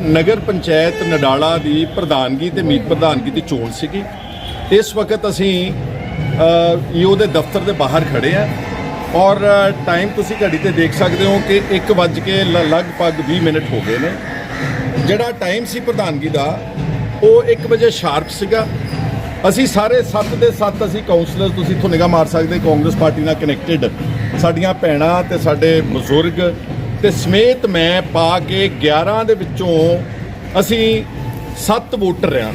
ਨਗਰ ਪੰਚਾਇਤ ਨਡਾਲਾ ਦੀ ਪ੍ਰਧਾਨਗੀ ਤੇ ਮੀਤ ਪ੍ਰਧਾਨਗੀ ਦੀ ਚੋਣ ਸੀਗੀ। ਇਸ ਵਕਤ ਅਸੀਂ ਈਓ ਦੇ ਦਫ਼ਤਰ ਦੇ ਬਾਹਰ ਖੜੇ ਆ ਔਰ ਟਾਈਮ ਤੁਸੀਂ ਘੜੀ ਤੇ ਦੇਖ ਸਕਦੇ ਹੋ ਕਿ 1 ਵੱਜ ਕੇ ਲ- ਲਗਭਗ 20 ਮਿੰਟ ਹੋ ਗਏ ਨੇ। ਜਿਹੜਾ ਟਾਈਮ ਸੀ ਪ੍ਰਧਾਨਗੀ ਦਾ, ਉਹ 1 ਵਜੇ ਸ਼ਾਰਪ ਸੀਗਾ। ਅਸੀਂ ਸਾਰੇ 7 ਦੇ 7 ਅਸੀਂ ਕਾਉਂਸਲਰ ਤੁਸੀਂ ਇੱਥੋਂ ਨਿਗਾਹ ਮਾਰ ਸਕਦੇ ਕਾਂਗਰਸ ਪਾਰਟੀ ਨਾਲ ਕਨੈਕਟਡ ਸਾਡੀਆਂ ਭੈਣਾਂ ਤੇ ਸਾਡੇ ਬਜ਼ੁਰਗ ਤੇ ਸਮੇਤ ਮੈਂ ਪਾ ਕੇ 11 ਦੇ ਵਿੱਚੋਂ ਅਸੀਂ 7 ਵੋਟਰ ਹਾਂ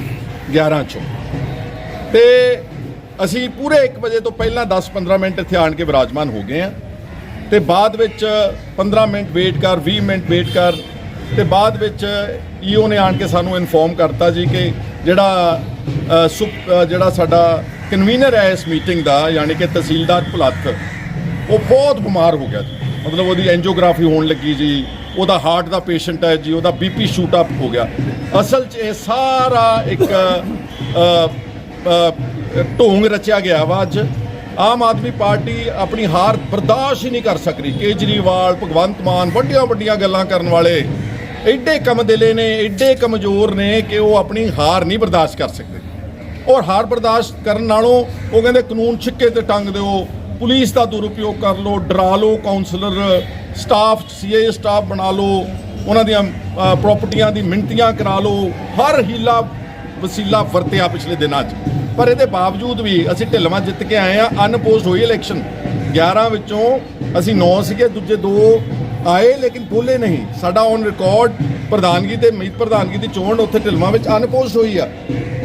11 ਚੋਂ। ਤੇ ਅਸੀਂ ਪੂਰੇ 1 ਵਜੇ ਤੋਂ ਪਹਿਲਾਂ 10-15 ਮਿੰਟ ਇੱਥੇ ਆਣ ਕੇ ਵਿਰਾਜਮਾਨ ਹੋ ਗਏ ਆ ਤੇ ਬਾਅਦ ਵਿੱਚ 15 ਮਿੰਟ ਵੇਟ ਕਰ 20 ਮਿੰਟ ਵੇਟ ਕਰ, ਤੇ ਬਾਅਦ ਵਿੱਚ ਈਓ ਨੇ ਆਣ ਕੇ ਸਾਨੂੰ ਇਨਫੋਰਮ ਕਰਤਾ ਜੀ ਕਿ ਜਿਹੜਾ ਸੁਪ- ਜਿਹੜਾ ਸਾਡਾ ਕਨਵੀਨਰ ਹੈ ਇਸ ਮੀਟਿੰਗ ਦਾ, ਯਾਨੀ ਕਿ ਤਹਿਸੀਲਦਾਰ ਭੁਲੱਥ, ਉਹ ਬਹੁਤ ਬਿਮਾਰ ਹੋ ਗਿਆ ਜੀ। ਮਤਲਬ ਉਹਦੀ ਐਂਜੀਓਗ੍ਰਾਫੀ ਹੋਣ ਲੱਗੀ ਜੀ, ਉਹਦਾ ਹਾਰਟ ਦਾ ਪੇਸ਼ੈਂਟ ਹੈ ਜੀ, ਉਹਦਾ ਬੀਪੀ ਸ਼ੂਟ ਅਪ ਹੋ ਗਿਆ। ਅਸਲ 'ਚ ਇਹ ਸਾਰਾ ਇੱਕ ਢੋਂਗ ਰਚਿਆ ਗਿਆ ਵਾ ਅੱਜ। ਆਮ ਆਦਮੀ ਪਾਰਟੀ ਆਪਣੀ ਹਾਰ ਬਰਦਾਸ਼ਤ ਹੀ ਨਹੀਂ ਕਰ ਸਕਦੀ। ਕੇਜਰੀਵਾਲ, ਭਗਵੰਤ ਮਾਨ ਵੱਡੀਆਂ ਵੱਡੀਆਂ ਗੱਲਾਂ ਕਰਨ ਵਾਲੇ ਐਡੇ ਕੰਮ ਦਿਲੇ ਨੇ, ਐਡੇ ਕਮਜ਼ੋਰ ਨੇ ਕਿ ਉਹ ਆਪਣੀ ਹਾਰ ਨਹੀਂ ਬਰਦਾਸ਼ਤ ਕਰ ਸਕਦੇ। ਔਰ ਹਾਰ ਬਰਦਾਸ਼ਤ ਕਰਨ ਨਾਲੋਂ ਉਹ ਕਹਿੰਦੇ ਕਾਨੂੰਨ ਛਿੱਕੇ ਤੇ ਟੰਗ ਦਿਓ। ਪੁਲਿਸ ਦਾ ਦੁਰਉਪਯੋਗ ਕਰ ਲਓ ਡਰਾ ਲਓ ਕਾਉਂਸਲਰ ਸਟਾਫ ਸੀਏ ਸਟਾਫ ਬਣਾ ਲਓ ਉਹਨਾਂ ਦੀਆਂ ਅ, ਪ੍ਰਾਪਰਟੀਆਂ ਦੀ ਮਿੰਟੀਆਂ ਕਰਾ ਲਓ ਹਰ ਹੀਲਾ ਵਸੀਲਾ ਵਰਤਿਆ ਪਿਛਲੇ ਦਿਨਾਂ 'ਚ। ਪਰ ਇਹਦੇ ਬਾਵਜੂਦ ਵੀ ਅਸੀਂ ਢਿੱਲਵਾਂ ਜਿੱਤ ਕੇ ਆਏ ਆ ਅਨਪੋਸਟ ਹੋਈ ਇਲੈਕਸ਼ਨ 11 ਵਿੱਚੋਂ ਅਸੀਂ 9 ਸੀਗੇ ਦੂਜੇ ਦੋ ਆਏ ਲੇਕਿਨ ਬੋਲੇ ਨਹੀਂ। ਸਾਡਾ ਔਨ ਰਿਕਾਰਡ ਪ੍ਰਧਾਨਗੀ ਤੇ ਮੀਤ ਪ੍ਰਧਾਨਗੀ ਦੀ ਚੋਣ ਉੱਥੇ ਢਿਲਵਾਂ ਵਿੱਚ ਅਨਪੋਸਟ ਹੋਈ ਆ।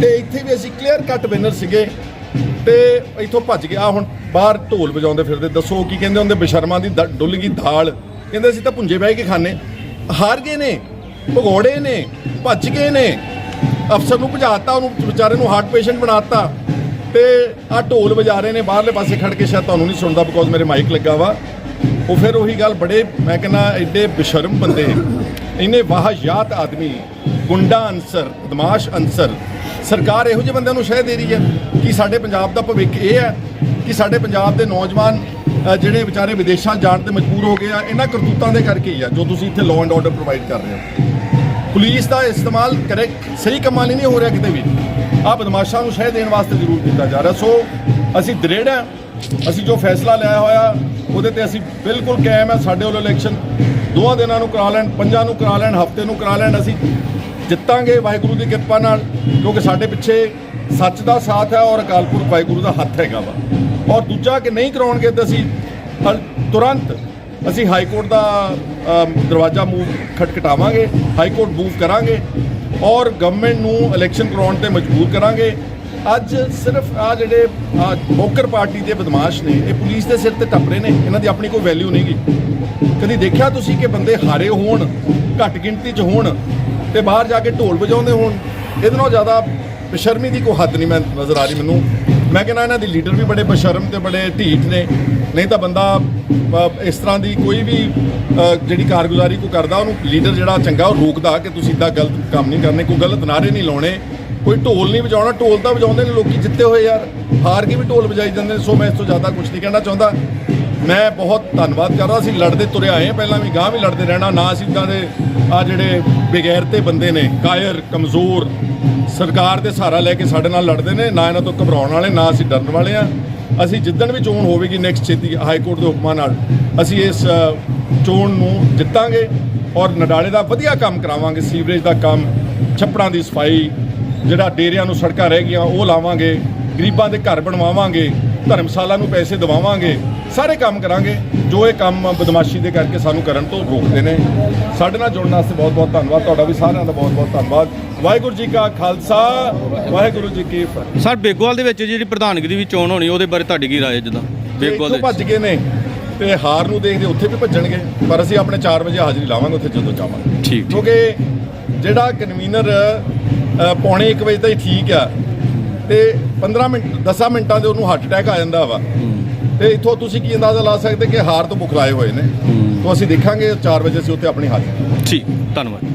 ਤੇ ਇੱਥੇ ਵੀ ਅਸੀਂ ਕਲੀਅਰ ਕੱਟ ਵਿਨਰ ਸੀਗੇ। ਤੇ ਇੱਥੋਂ ਭੱਜ ਗਿਆ ਹੁਣ ਬਾਹਰ ਢੋਲ ਵਜਾਉਂਦੇ ਫਿਰਦੇ, ਦੱਸੋ ਕੀ ਕਹਿੰਦੇ ਹੁੰਦੇ, ਬਸ਼ਰਮਾਂ ਦੀ ਦ- ਡੁੱਲ ਗਈ ਦਾਲ। ਕਹਿੰਦੇ ਅਸੀਂ ਤਾਂ ਭੁੰਜੇ ਬਹਿ ਕੇ ਖਾਣੇ ਹਾਰ ਗਏ ਨੇ, ਭਗੌੜੇ ਨੇ, ਭੱਜ ਗਏ ਨੇ। ਅਫਸਰ ਨੂੰ ਭਜਾਤਾ, ਉਹਨੂੰ ਵਿਚਾਰੇ ਨੂੰ ਹਾਰਟ ਪੇਸ਼ੈਂਟ ਬਣਾਤਾ। ਤੇ ਆ ਢੋਲ ਵਜਾ ਰਹੇ ਨੇ, ਬਾਹਰਲੇ ਪਾਸੇ ਖੜ ਕੇ ਸ਼ਾਇਦ ਤੁਹਾਨੂੰ ਨਹੀਂ ਸੁਣਦਾ ਬਿਕੋਜ਼ ਮੇਰੇ ਮਾਈਕ ਲੱਗਾ ਵਾ। ਉਹ ਫਿਰ ਉਹੀ ਗੱਲ ਬੜੇ, ਮੈਂ ਕਹਿੰਦਾ, ਐਡੇ ਬੇਸ਼ਰਮ ਬੰਦੇ। ਇੰਨੇ ਵਾਹਯਾਤ ਆਦਮੀ, ਗੁੰਡਾ ਅਨਸਰ, ਬਦਮਾਸ਼ ਅਨਸਰ। ਸਰਕਾਰ ਇਹੋ ਜਿਹੇ ਬੰਦਿਆਂ ਨੂੰ ਸ਼ਹਿ ਦੇ ਰਹੀ ਹੈ ਕਿ ਸਾਡੇ ਪੰਜਾਬ ਦਾ ਭਵਿੱਖ ਇਹ ਹੈ ਕਿ ਸਾਡੇ ਪੰਜਾਬ ਦੇ ਨੌਜਵਾਨ ਜਿਹੜੇ ਵਿਚਾਰੇ ਵਿਦੇਸ਼ਾਂ ਜਾਣ ਤੇ ਮਜਬੂਰ ਹੋ ਗਏ ਆ, ਇਹਨਾਂ ਕਰਤੂਤਾਂ ਦੇ ਕਰਕੇ ਹੀ ਆ, ਜੋ ਤੁਸੀਂ ਇੱਥੇ ਲਾਅ ਐਂਡ ਆਰਡਰ ਪ੍ਰੋਵਾਈਡ ਕਰ ਰਹੇ ਹੋ। ਪੁਲਿਸ ਦਾ ਇਸਤੇਮਾਲ ਕਰੈਕਟ ਸਹੀ ਕੰਮਾਂ ਲਈ ਨਹੀਂ ਹੋ ਰਿਹਾ ਕਿਤੇ ਵੀ। ਆ ਬਦਮਾਸ਼ਾਂ ਨੂੰ ਸ਼ਹਿ ਦੇਣ ਵਾਸਤੇ ਜ਼ਰੂਰ ਕੀਤਾ ਜਾ ਰਿਹਾ। ਸੋ, ਅਸੀਂ ਦ੍ਰਿੜ ਹਾਂ ਅਸੀਂ ਜੋ ਫੈਸਲਾ ਲਿਆ ਹੋਇਆ, ਉਹਦੇ ਤੇ ਅਸੀਂ ਬਿਲਕੁਲ ਕਾਇਮ ਹੈ ਸਾਡੇ ਵੱਲੋਂ ਇਲੈਕਸ਼ਨ ਦੋਹਾਂ ਦਿਨਾਂ ਨੂੰ ਕਰਾ ਲੈਣ, ਪੰਜਾਂ ਨੂੰ ਕਰਾ ਲੈਣ, ਹਫ਼ਤੇ ਨੂੰ ਕਰਾ ਲੈਣ ਅਸੀਂ ਜਿੱਤਾਂਗੇ ਵਾਹਿਗੁਰੂ ਦੀ ਕਿਰਪਾ ਨਾਲ, ਕਿਉਂਕਿ ਸਾਡੇ ਪਿੱਛੇ ਸੱਚ ਦਾ ਸਾਥ ਹੈ ਔਰ ਅਕਾਲਪੁਰ ਵਾਹਿਗੁਰੂ ਦਾ ਹੱਥ ਹੈਗਾ ਵਾ। ਔਰ ਦੂਜਾ ਕਿ ਨਹੀਂ ਕਰਾਉਣਗੇ ਤਾਂ ਅਸੀਂ ਹਲ- ਤੁਰੰਤ ਅਸੀਂ ਹਾਈ ਕੋਰਟ ਦਾ ਦਰਵਾਜ਼ਾ ਮੂਵ ਖਟਖਟਾਵਾਂਗੇ ਹਾਈ ਕੋਰਟ ਮੂਵ ਕਰਾਂਗੇ ਔਰ ਗਵਰਨਮੈਂਟ ਨੂੰ ਇਲੈਕਸ਼ਨ ਕਰਾਉਣ ਤੇ ਮਜਬੂਰ ਕਰਾਂਗੇ। ਅੱਜ ਸਿਰਫ ਆ ਜਿਹੜੇ, ਆ ਬੋਕਰ ਪਾਰਟੀ ਦੇ ਬਦਮਾਸ਼ ਨੇ, ਇਹ ਪੁਲਿਸ ਦੇ ਸਿਰ ਤੇ ਟੱਪਰੇ ਨੇ, ਇਹਨਾਂ ਦੀ ਆਪਣੀ ਕੋਈ ਵੈਲਿਊ ਨਹੀਂਗੀ। ਕਦੀ ਦੇਖਿਆ ਤੁਸੀਂ ਕਿ ਬੰਦੇ ਹਾਰੇ ਹੋਣ, ਘੱਟ ਗਿਣਤੀ 'ਚ ਹੋਣ ਤੇ ਬਾਹਰ ਜਾ ਕੇ ਢੋਲ ਵਜਾਉਂਦੇ ਹੋਣ? ਇਹਦੇ ਨਾਲੋਂ ਜ਼ਿਆਦਾ ਬੇਸ਼ਰਮੀ ਦੀ ਕੋਈ ਹੱਦ ਨਹੀਂ ਮੈਂ ਨਜ਼ਰ ਆ ਰਹੀ ਮੈਨੂੰ। ਮੈਂ ਕਹਿੰਦਾ ਇਹਨਾਂ ਦੀ ਲੀਡਰ ਵੀ ਬੜੇ ਬੇਸ਼ਰਮ ਤੇ ਬੜੇ ਢੀਠ ਨੇ। ਨਹੀਂ ਤਾਂ ਬੰਦਾ ਇਸ ਤਰ੍ਹਾਂ ਦੀ ਕੋਈ ਵੀ ਜਿਹੜੀ ਕਾਰਗੁਜ਼ਾਰੀ ਕੋ ਕਰਦਾ, ਉਹਨੂੰ ਲੀਡਰ ਜਿਹੜਾ ਚੰਗਾ, ਉਹ ਰੋਕਦਾ ਕਿ ਤੁਸੀਂ ਇਦਾਂ ਗਲਤ ਕੰਮ ਨਹੀਂ ਕਰਨੇ, ਕੋਈ ਗਲਤ ਨਾਰੇ ਨਹੀਂ ਲਾਉਣੇ। ਕੋਈ ਢੋਲ ਨਹੀਂ ਵਜਾਉਣਾ, ਢੋਲ ਤਾਂ ਵਜਾਉਂਦੇ ਨੇ ਲੋਕੀ ਜਿੱਤੇ ਹੋਏ ਯਾਰ। ਹਾਰ ਕੇ ਵੀ ਢੋਲ ਵਜਾਈ ਜਾਂਦੇ ਨੇ, ਸੋ ਮੈਂ ਇਸ ਤੋਂ ਜ਼ਿਆਦਾ ਕੁਝ ਨਹੀਂ ਕਹਿਣਾ ਚਾਹੁੰਦਾ। ਮੈਂ ਬਹੁਤ ਧੰਨਵਾਦ ਕਰਦਾ ਅਸੀਂ ਲੜਦੇ ਤੁਰੇ ਆਏ ਹਾਂ। ਪਹਿਲਾਂ ਵੀ ਗਾਂ ਵੀ ਲੜਦੇ ਰਹਿਣਾ। ਨਾ ਅਸੀਂ ਇਦਾਂ ਦੇ ਆ ਜਿਹੜੇ ਬੇਗੈਰਤੇ ਬੰਦੇ ਨੇ, ਕਾਇਰ, ਕਮਜ਼ੋਰ, ਸਰਕਾਰ ਦੇ ਸਹਾਰਾ ਲੈ ਕੇ ਸਾਡੇ ਨਾਲ ਲੜਦੇ ਨੇ, ਨਾ ਇਹਨਾਂ ਤੋਂ ਘਬਰਾਉਣ ਵਾਲੇ, ਨਾ ਅਸੀਂ ਡਰਨ ਵਾਲੇ ਆ ਅਸੀਂ ਜਿੱਦਣ ਵੀ ਚੋਣ ਹੋਵੇਗੀ ਨੈਕਸਟ ਛੇਤੀ ਹਾਈ ਕੋਰਟ ਦੇ ਹੁਕਮਾਂ ਨਾਲ, ਅਸੀਂ ਇਸ ਚੋਣ ਨੂੰ ਜਿੱਤਾਂਗੇ ਔਰ ਨਡਾਲੇ ਦਾ ਵਧੀਆ ਕੰਮ ਕਰਾਵਾਂਗੇ। ਸੀਵਰੇਜ ਦਾ ਕੰਮ, ਛੱਪੜਾਂ ਦੀ ਸਫ਼ਾਈ, ਜਿਹੜਾ ਡੇਰਿਆਂ ਨੂੰ ਸੜਕਾਂ ਰਹਿ ਗਈਆਂ, ਉਹ ਲਾਵਾਂਗੇ। ਗਰੀਬਾਂ ਦੇ ਘਰ ਬਣਵਾਵਾਂਗੇ। ਧਰਮਸ਼ਾਲਾ ਨੂੰ ਪੈਸੇ ਦਿਵਾਵਾਂਗੇ ਸਾਰੇ ਕੰਮ ਕਰਾਂਗੇ ਜੋ ਇਹ ਕੰਮ ਬਦਮਾਸ਼ੀ ਦੇ ਕਰਕੇ ਸਾਨੂੰ ਕਰਨ ਤੋਂ ਰੋਕਦੇ ਨੇ। ਸਾਡੇ ਨਾਲ ਜੁੜਨ ਵਾਸਤੇ ਬਹੁਤ ਬਹੁਤ ਧੰਨਵਾਦ ਤੁਹਾਡਾ ਵੀ ਸਾਰਿਆਂ ਦਾ ਬਹੁਤ ਬਹੁਤ ਧੰਨਵਾਦ। ਵਾਹਿਗੁਰੂ ਜੀ ਕਾ ਖਾਲਸਾ ਵਾਹਿਗੁਰੂ ਜੀ ਕੀ ਫਤਿਹ। ਸਰ ਬੇਗੋਵਾਲ ਦੇ ਵਿੱਚ ਜਿਹੜੀ ਪ੍ਰਧਾਨਗੀ ਦੀ ਵੀ ਚੋਣ ਹੋਣੀ ਉਹਦੇ ਬਾਰੇ ਤੁਹਾਡੀ ਕੀ ਰਾਏ ਹੈ ਜਿੱਦਾਂ? ਤੇ ਬੇਗੋਵਾਲ ਦੇ ਭੱਜ ਗਏ ਨੇ ਤੇ ਹਾਰ ਨੂੰ ਦੇਖਦੇ ਉੱਥੇ ਵੀ ਭੱਜਣਗੇ ਪਰ ਅਸੀਂ ਆਪਣੇ 4 ਵਜੇ ਹਾਜ਼ਰੀ ਲਾਵਾਂਗੇ ਉੱਥੇ ਜਦੋਂ ਜਾਵਾਂਗੇ। ਠੀਕ ਕਿਉਂਕਿ ਜਿਹੜਾ ਕਨਵੀਨਰ ਪੌਣੇ 1 ਵਜੇ ਤਾਈਂ ਠੀਕ ਆ। ਤੇ 15 ਮਿੰਟ 10 ਮਿੰਟਾਂ ਦੇ ਉਹਨੂੰ ਹਾਰਟ ਅਟੈਕ ਆ ਜਾਂਦਾ ਵਾ। ਤੇ ਇੱਥੋਂ ਤੁਸੀਂ ਕੀ ਅੰਦਾਜ਼ਾ ਲਾ ਸਕਦੇ ਕਿ ਹਾਰ ਤੋਂ ਬੁਖਲਾਏ ਹੋਏ ਨੇ? ਤੋਂ ਅਸੀਂ ਦੇਖਾਂਗੇ 4 ਵਜੇ ਅਸੀਂ ਉੱਥੇ ਆਪਣੀ ਹਾਜ਼ਰੀ। ਠੀਕ ਧੰਨਵਾਦ।